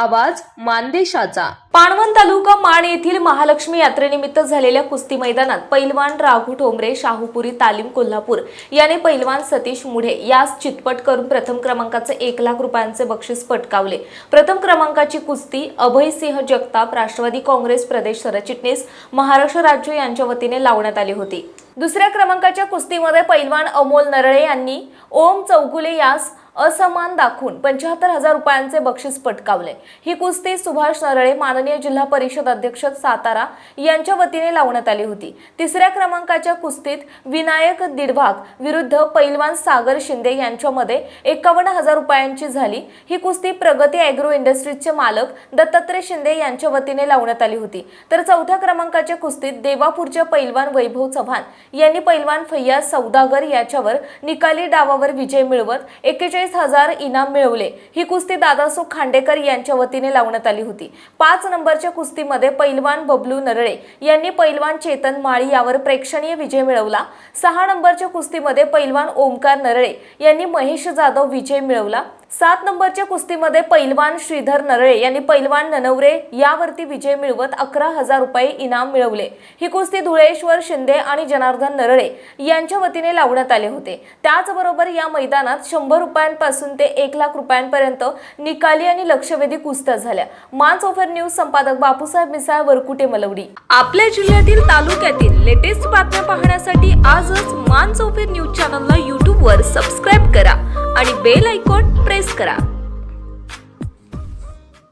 आवाज मानदेशाचा. पाणवण तालुका माण येथील महालक्ष्मी यात्रेनिमित्त झालेल्या कुस्ती मैदानात पैलवान राघू ठोंबरे शाहूपुरी तालीम कोल्हापूर याने पैलवान सतीश मुढे यास चितपट करून प्रथम क्रमांकाचे एक लाख रुपयांचे बक्षीस पटकावले. प्रथम क्रमांकाची कुस्ती अभयसिंह जगताप राष्ट्रवादी काँग्रेस प्रदेश सरचिटणीस महाराष्ट्र राज्य यांच्या वतीने लावण्यात आली होती. दुसऱ्या क्रमांकाच्या कुस्तीमध्ये पैलवान अमोल नरळे यांनी ओम चौगुले यास असमान दाखवून पंच्याहत्तर हजार रुपयांचे बक्षीस पटकावले. ही कुस्ती सुभाष नरळे माननीय जिल्हा परिषद अध्यक्ष सातारा यांच्या वतीने लावण्यात आली होती. तिसऱ्या क्रमांकाच्या कुस्तीत विनायक दिडभाग विरुद्ध पैलवान सागर शिंदे यांच्यामध्ये एकावन्न हजार रुपयांची झाली. ही कुस्ती प्रगती अॅग्रो इंडस्ट्रीजचे मालक दत्तात्रय शिंदे यांच्या वतीने लावण्यात आली होती. तर चौथ्या क्रमांकाच्या कुस्तीत देवापूरच्या पैलवान वैभव चव्हाण यांनी पैलवान फैयाज सौदागर याच्यावर निकाली डावावर विजय मिळवत पंचेचाळीस हजार इनाम मिळवले. ही कुस्ती दादासो खांडेकर यांच्या वतीने लावण्यात आली होती. पाच नंबरच्या कुस्तीमध्ये पैलवान बबलू नरळे यांनी पैलवान चेतन माळी यावर प्रेक्षणीय विजय मिळवला. सहा नंबरच्या कुस्तीमध्ये पैलवान ओमकार नरळे यांनी महेश जाधव विजय मिळवला. सात नंबरच्या कुस्तीमध्ये पैलवान श्रीधर नरळे यांनी पैलवान ननवरे यावरती विजय मिळवत अकरा हजार रुपये इनाम मिळवले. ही कुस्ती धुळेश्वर शिंदे आणि जनार्दन नरळे यांच्या वतीने लावण्यात आले होते. त्याचबरोबर या मैदानात शंभर रुपयांपासून ते एक लाख रुपयांपर्यंत निकाली आणि लक्षवेधी कुस्त्या झाल्या. मान्स ऑफर न्यूज संपादक बापूसाहेब मिसाळ वरकुटे मलवडी. आपल्या जिल्ह्यातील तालुक्यातील लेटेस्ट बातम्या पाहण्यासाठी आजच मान्स ऑफर न्यूज चॅनलला यूट्यूबवर सबस्क्राईब करा आणि बेल आयकॉन प्रेस करा.